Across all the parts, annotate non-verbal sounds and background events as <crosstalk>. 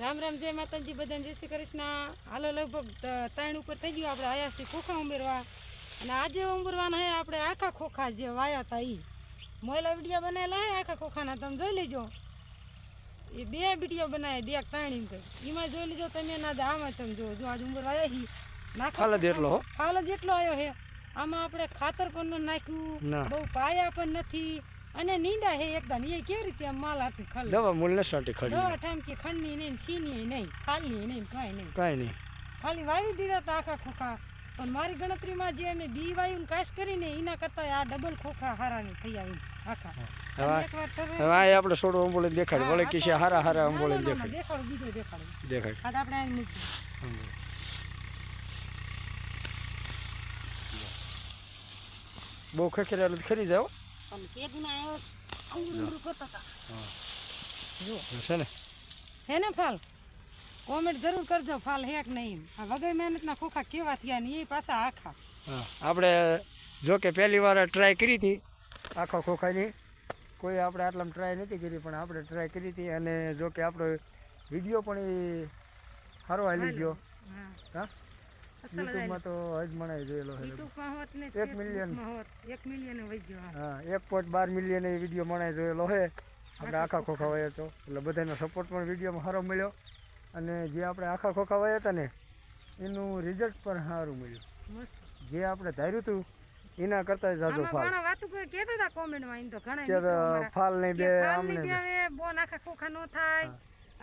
રામ રામ જય માતાજી બધાને જય શ્રી કૃષ્ણ. હાલો લગભગ ત- ત્રણ ઉપર થઈ ગયું આપણે આયાથી ખોખા ઉમેરવા. અને આજે ઉમેરવાના હે આપણે આખા ખોખા જે વાયા હતા એ મોયલા વિડીયા બનાવેલા હે આખા ખોખાના તમે જોઈ લેજો. એ બે વીડિયો બનાવે બે ત્રણ એમ કરી એમાં જોઈ લેજો તમે ના આમાં તમે જો જો આજે ઉંમર આવ્યા હી નાખા. જેટલો ફાલ જેટલો આવ્યો હે. આમાં આપણે ખાતર પણ નાખ્યું. બહુ પાયા પણ નથી. અને નીંદા હે એકદમ એ કેવી રીતે માલ આપી ખલ દવા મૂળ ને સાટી ખડી દવા ટાંકી ખંડની નહીં સીની નહીં ખાલી નહીં કાંઈ નહીં. કાંઈ નહીં. ખાલી વાવી દીધા તા આખા ખોખા. પણ મારી ગણતરીમાં જે અમે બી વાયું કાશ કરીને એના કરતાં આ ડબલ ખોખા હારાની થઈ આવી આખા. હવે આ આપણે સોડો અંબોલે દેખાડ. વળે છે હારા હારા અંબોલે દેખાડ ના, ના, દેખાડો. બીજો દેખાડો. દેખાડ. ખાટ આપણે અહીં મૂકી બહુ ખખેરેલું ખરી જાવ છે ને. હે ને ફાલ? કોમેન્ટ જરૂર કરજો ફાલ હેક નહીં આ વગર મહેનતના ખોખા કેવા થયા ને એ પાછા આખા. આપણે જો કે પહેલી વાર ટ્રાય કરી હતી આખા ખોખાની. કોઈ આપણે આટલામાં ટ્રાય નથી કરી પણ આપણે ટ્રાય કરી હતી અને જો કે આપણો વીડિયો પણ એ સારો હાલી ગયો. હા. યુટ્યુબમાં તો હજ મને જોયેલો છે. એક મિલિયન. એક મિલિયન હા. એક પોઈન્ટ બાર મિલિયન એ વીડિયો મને જોયેલો છે. આપણે આખા ખોખા વયા હતો એટલે બધાનો સપોર્ટ પણ વિડીયોમાં સારો મળ્યો. અને જે આપણે આખા ખોખા વયા હતા ને એનું રિઝલ્ટ પણ સારું મળ્યું. જે આપણે ધાર્યું હતું એના કરતા જાજો ફાલ. ઘણા વાતું કોઈ કહેતા હતા કોમેન્ટમાં એમ તો ઘણા કે ફાલ નહીં બે આમ નહીં બે આખા ખોખા નો થાય.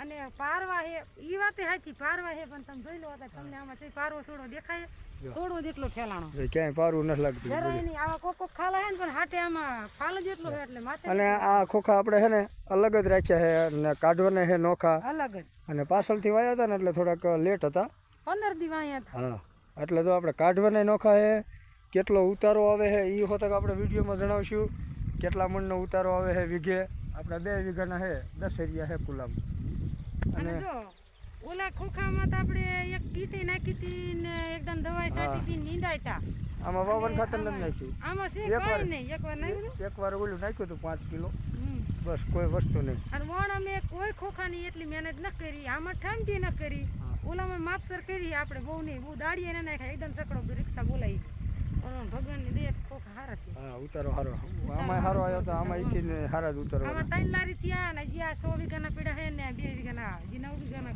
અને પારવા હે ઈ વાતે હાચી પારવા હે પણ તમે જોઈ લો હતા તમને આમાં છે પારવો થોડો દેખાય. થોડો જેટલો ફેલાણો ક્યાંય પારું નથી લાગતું જરાય નહીં આવા કોક ખાલા હે ને પણ હાટે આમાં ફાલ જ એટલો હે એટલે માથે અને આ ખોખા આપણે હે ને અલગ જ રાખ્યા હે અને કાઢવાને હે નોખા. અલગ જ. અને પાછળથી વાયા હતા ને એટલે થોડાક લેટ હતા. પંદર દી વાયા હતા. હા એટલે તો આપણે કાઢવાના નોખા હે કેટલો ઉતારો આવે છે એ હોતક આપણે વિડીયોમાં જણાવશું. કેટલા મણનો ઉતારો આવે છે વીઘે. આપણે બે વીઘાના છે દસ એરિયા છે કુલામ. અને જો ઓલા ખોખામાં તો આપણે એક કીટી નાખી હતી ને એકદમ દવાઈ છાંટી હતી નીંદાયતા આમાં વાવન ખાતર નથી નાખ્યું. આમાં છે એક નહીં એકવાર નાખ્યું એકવાર ઓલું નાખ્યું હતું પાંચ કિલો. બસ કોઈ વસ્તુ નહીં. અને વણ અમે કોઈ ખોખાની એટલી મહેનત ન કરી આમાં ઠામથી ન કરી. ઓલામાં માપસર કરી આપણે બહુ નહીં બહુ દાડીએ ન નાખ્યા એકદમ ચકડો રિક્ષા બોલાવી પણ ભગવાનની દે ખોખા હારા છે. હા ઉતારો સારો આમાં સારો આવ્યો તો આમાં ઈથી ને સારા જ ઉતારો આમાં ત્રણ લારી થયા ને આ સો વીઘાના પીડા છે ને બે વીઘાના હજી નવ વીઘાના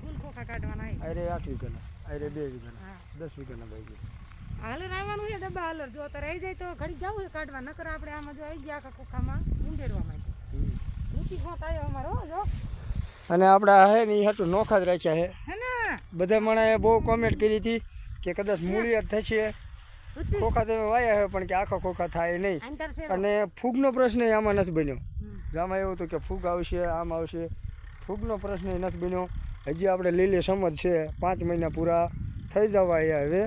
ફૂલ ખોખા કાઢવાના છે. અરે આઠ વીઘાના અરે બે વીઘાના હા. દસ વીઘાના ભાઈ હાલર આવવાનું છે ડબ્બા હાલર. જો અત્યારે આવી જાય તો ઘડી જવું છે કાઢવા નકર આપણે આમાં જો આવી ગયા આખા ખોખામાં ઉંડેરવા માટે. ઊંચી ખોત આવ્યો અમારો હો, જો. અને આપણા હે ને એ હાટું નોખા જ રાખ્યા છે હે ને? બધા માણસે બહુ કોમેન્ટ કરી હતી કે કદાચ મૂળિયા થશે. ખોખા તમે વાયા છે પણ કે આખા ખોખા થાય નહીં. અને ફૂગનો પ્રશ્ન આમાં નથી બન્યો. આમાં એવું હતું કે ફૂગ આવશે આમ આવશે. ફૂગનો પ્રશ્ન નથી બન્યો. હજી આપણે લીલી સમજ છે પાંચ મહિના પૂરા થઈ જવા એ હવે.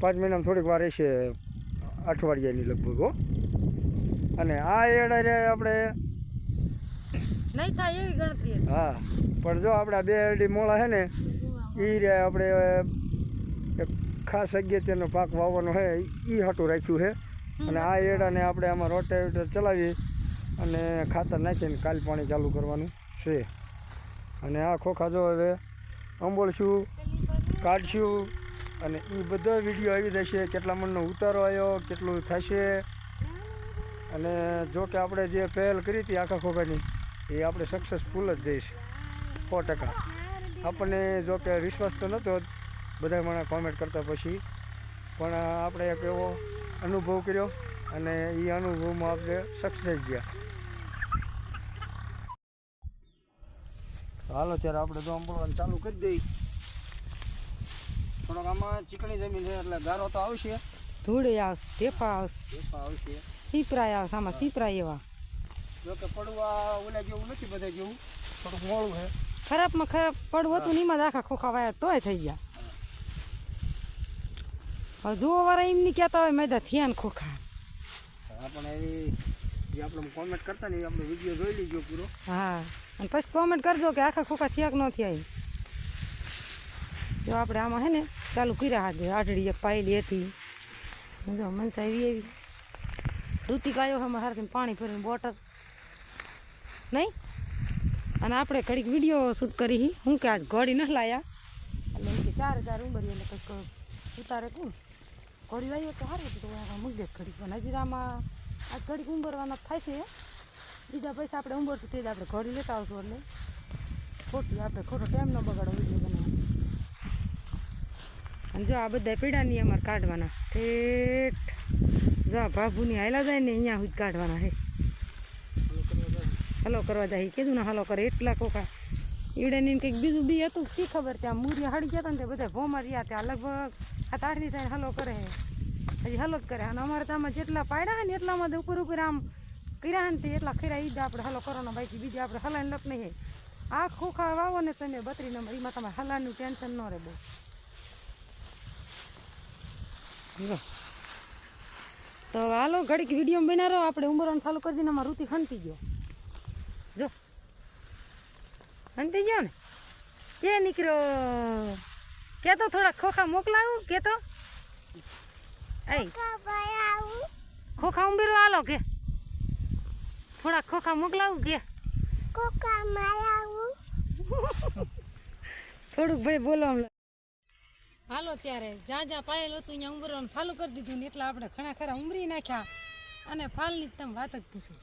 પાંચ મહિનામાં થોડીક વાર રહેશે અઠવાડિયાની લગભગ હો. અને આ એડા રે આપણે નહીં થાય એવી ગણતરી હા પણ જો આપણા બે અઢી મોળા છે ને એ રે આપણે ખાસ અગત્યનો પાક વાવવાનો છે એ હાટું રાખ્યું છે. અને આ એડાને આપણે આમાં રોટાવેટર ચલાવી અને ખાતર નાખીને કાલ પાણી ચાલુ કરવાનું છે. અને આ ખોખા જો હવે અંબોળશું કાઢશું અને એ બધો વીડિયો આવી જશે, કેટલા મણનો ઉતારો આવ્યો, કેટલું થશે. અને જો કે આપણે જે પહેલ કરી હતી આખા ખોખાની, એ આપણે સક્સેસફુલ જ જઈશ સો ટકા. આપણને જો કે વિશ્વાસ તો નહોતો બધા મને કોમેન્ટ કરતા પછી. પણ આપણે એક એવો અનુભવ કર્યો અને એ અનુભવમાં આપણે સક્સેસ ગયા. હાલો ત્યારે આપણે તો આંબળવાનું ચાલુ કરી દઈ. થોડોક આમાં ચીકણી જમીન છે એટલે ગારો તો આવશે. ધૂળે આવશે ઢેફા આવશે. ઢેફા આવશે સીપરાય આવશે આમાં સીપરાય એવા. જો કે પડવા ઓલા જેવું નથી બધા જેવું. થોડુંક મોડું છે. ખરાબમાં ખરાબ પડવું હતું ને એમાં જ આખા ખોખા વાયા તોય થઈ ગયા. હવે જોવા વાળા એમ નહીં કહેતા હોય મેદા થયા ને ખોખા આપણે એવી જે આપણે કોમેન્ટ કરતા ને એ આપણે વીડિયો જોઈ લીજો પૂરો હા અને પછી કોમેન્ટ કરજો કે આખા ખોખા થયા કે ન થયા ઈ. જો આપણે આમાં હે ને ચાલુ કર્યા હાથે આઠડી એક પાયેલી હતી જો મનસા એવી એવી ઋતિક આવ્યો હમણાં હારથી પાણી ભરીને બોટલ. નહીં? અને આપણે ઘડીક વીડિયો શૂટ કરી હું. કે આજ ઘોડી ન લાયા. એટલે એમ કે ચાર હજાર ઉંબરી એટલે કંઈક ઉતારે કોણ? ઘોડી લાવીએ તો સારું તો આ મૂકી દે ઘડીક પણ હજી આમાં આજ ઘડી ઉંબરવાના થાય છે બીજા પૈસા આપણે ઉંબરશું તે જ આપણે ઘડી લેતા આવશું એટલે ખોટી આપણે ખોટો ટાઈમ ન બગાડો વીડિયો બનાવવાનો અને જો આ બધા પીડાની અમારે કાઢવાના ઠેઠ જો આ ભાભુની હાયલા જાય ને અહીંયા સુધી કાઢવાના હે હલો, કરવા જાય. કીધું ને, હલો, કરે એટલા કોકા. ને કંઈક બીજું બી હતું શી ખબર ત્યાં મૂરી હળી ગયા હતા ને તે બધા ભોમર રહ્યા ત્યાં લગભગ આ દી થઈને હલો કરે હજી હલો જ કરે અને અમારે તો આમાં જેટલા પાડ્યા ને એટલામાં તો ઉપર ઉપર આમ કર્યા ને તે એટલા ખીરા ઈદ આપણે હલો કરવાનો બાકી બીજી આપણે હલાઈને લપ નહીં આ ખોખા વાવો ને તમે બત્રી નંબર એમાં તમારે હલાનું ટેન્શન ન રહે બહુ. તો હાલો ઘડીક વીડિયો બનાવો આપણે ઉમરવાનું ચાલુ કરી દઈને અમારે રૂતી ખંતી ગયો જો ખંતી ગયો ને? કે નીકળ્યો. કે તો થોડા ખોખા મોકલાવું? કે તો એ ખોખા ઉમેરો હાલો કે? થોડા ખોખા મોકલાવું કે? થોડુંક ભાઈ બોલો હાલો ત્યારે જ્યાં જ્યાં પાયેલ હતું અહીંયા ઉમરવાનું ચાલુ કરી દીધું ને એટલે આપણે ઘણા ખરા ઉમરી નાખ્યા. અને ફાલની જ તમે વાત જ પૂછો.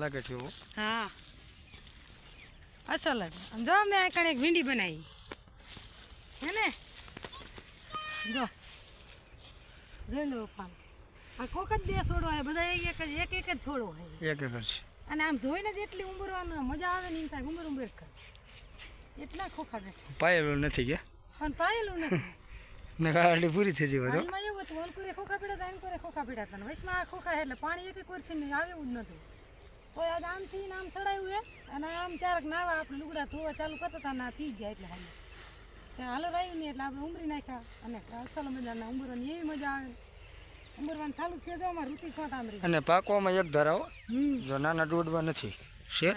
લાગે છે હા. અસલ જ જો મેં આ કણે એક ભીંડી બનાવી. હે ને? જો. જોઈ લો ફાલ આ કોક જ બે છોડો હોય બધા એક એક જ એક એક જ છોડો હોય એક એક જ અને આમ જોઈને જ એટલી ઉંબરવાનું મજા આવે ને એમ થાય ઉંબર ઉંબર કર. એટલા ખોખા બેઠા પાયેલું નથી કે? પણ પાયેલું નથી. <laughs> નગાડી ગાડી પૂરી થઈ જવા તો? પાણીમાં એવું હતું ઓલકુરે ખોખા પીડા હતા એનકુરે ખોખા પીડા ને આ ખોખા એટલે પાણી એક એક વરથી નહીં આવે એવું જ નતું કોઈ આજ આમથી આમ ચડાવ્યું એ અને આમ ચારક નાવા આપણે લુગડા ધોવા ચાલુ કરતા હતા ના પી ગયા એટલે હાલ. ત્યાં હાલ આવ્યું નહીં એટલે આપણે ઉમરી નાખ્યા. અને અસલ મજાના ઉંબરવાની એવી મજા આવે. ઉંબરવાનું ચાલુ છે જો અમારે રૂટી ખોટ આમરી. અને પાકવામાં એક ધરાવો જો નાના ડૂડવા નથી. છે?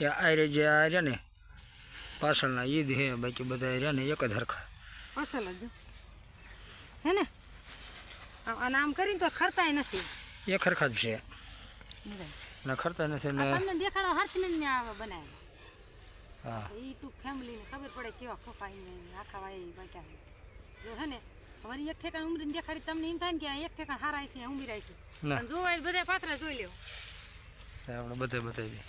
એ આયરે જે આ રહ્યા ને પાછળના ઈદ હે બાકી બધા રહ્યા ને એક જ હરખા. અસલ જ. હે ને? અને આમ કરીને તો ખરતાય નથી. એ ખરખા જ છે. જરાય. ને ખરતા નથી ને તમને દેખાડો હાથને ને આ બનાવ્યો હા. ઈ ટુ ફેમિલી ને ખબર પડે કેવા ખોખા ઈ આખા વાય બાક્યા જો હે ને અમારી એક ઠેકાણ ઉમરીને દેખાડી તમને એમ થાય ને કે એક ઠેકાણ હારાય છે ઉમરાય છે. જોવાય બધા પાત્રા જોઈ લેવો આપણે બધે બતાવી દઈએ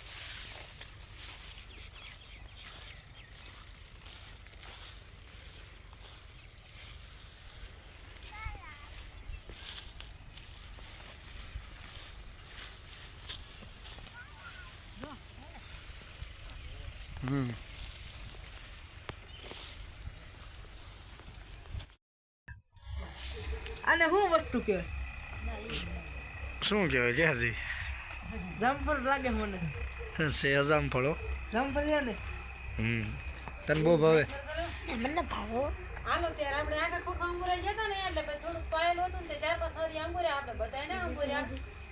હમ અને શું વસ્તુ કે શું કહેવાય જ્યાંથી જામફળ લાગે મને. છે જામફળો જામફળ છે ને? હમ. તને બહુ ભાવે? હાલો ત્યારે આપણે આખા ખોખા અંગુરા જતા ને એટલે પછી થોડુંક પાયેલું હતું ને ચાર પાંચ હરી અંગુર્યા આપણે બધાય ના અંગુર્યા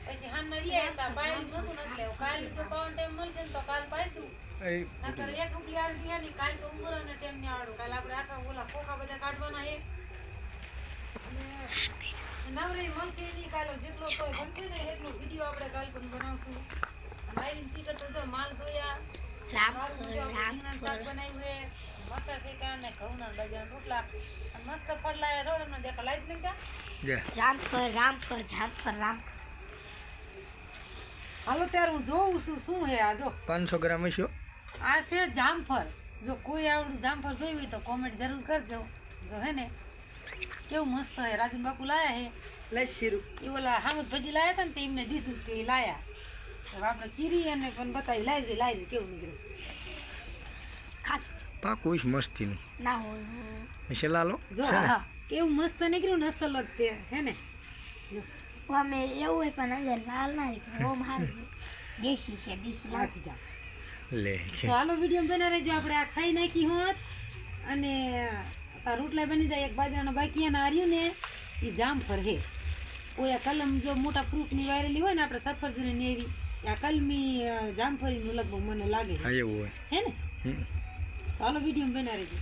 પછી હાનના રહ્યા હતા પાયેલું નતું એટલે કાલ જો પાવન ટાઈમ મળશે ને તો કાલ પાઈશું એ નકર એક ઉપલી આલટી હે ને કાલ તો ઉંબરાના ટાઈમ ને આવડું કાલ આપણે આખા ઓલા ખોખા બધા કાઢવાના હે અને નવરી મળશે એની કાલે જેટલો કોઈ બનશે ને એટલો વીડિયો આપણે કાલ પણ બનાવશું. આવીને તો માલ ધોયા રામ હાલો ત્યારે હું જોઉં છું શું હે આ જો. પાંચસો ગ્રામ હશો આ છે જામફળ. જો કોઈ આવડું જામફળ જોયું હોય તો કોમેન્ટ જરૂર કરજો. જો હે ને કેવું મસ્ત હે રાજન બાપુ લાયા હે. લઈ એ ઓલા હામદ ભજી લાયા હતા ને તે એમને દીધું તે લાયા. હવે આપણે ચીરી અને પણ બતાવી લાવજે લાવજે કેવું નીકળ્યું. ખાત પાકું છે મસ્તીનું. ના હોય જો હા. કેવું મસ્ત નીકળ્યું ને અસલ જ તે હે ને. અમે એવું હોય પણ અંદર લાલ ના નીકળે ઓમ હારું દેશી છે દેશી જાઓ. લે હાલો વીડિયો બના રહેજો. આપણે આ ખાઈ નાખી હોત. અને આ રોટલા બની જાય એક બાજરાનો બાકી અને આર્યું ને એ જામફળ હે. કોઈ આ કલમ જો મોટા ફ્રૂટની વાયરેલી હોય ને આપણે સફરજન ને એવી આ કલમી જામફળીનું લગભગ મને લાગે હા એવું હોય. હે ને? હાલો વીડિયો બના રહેજો.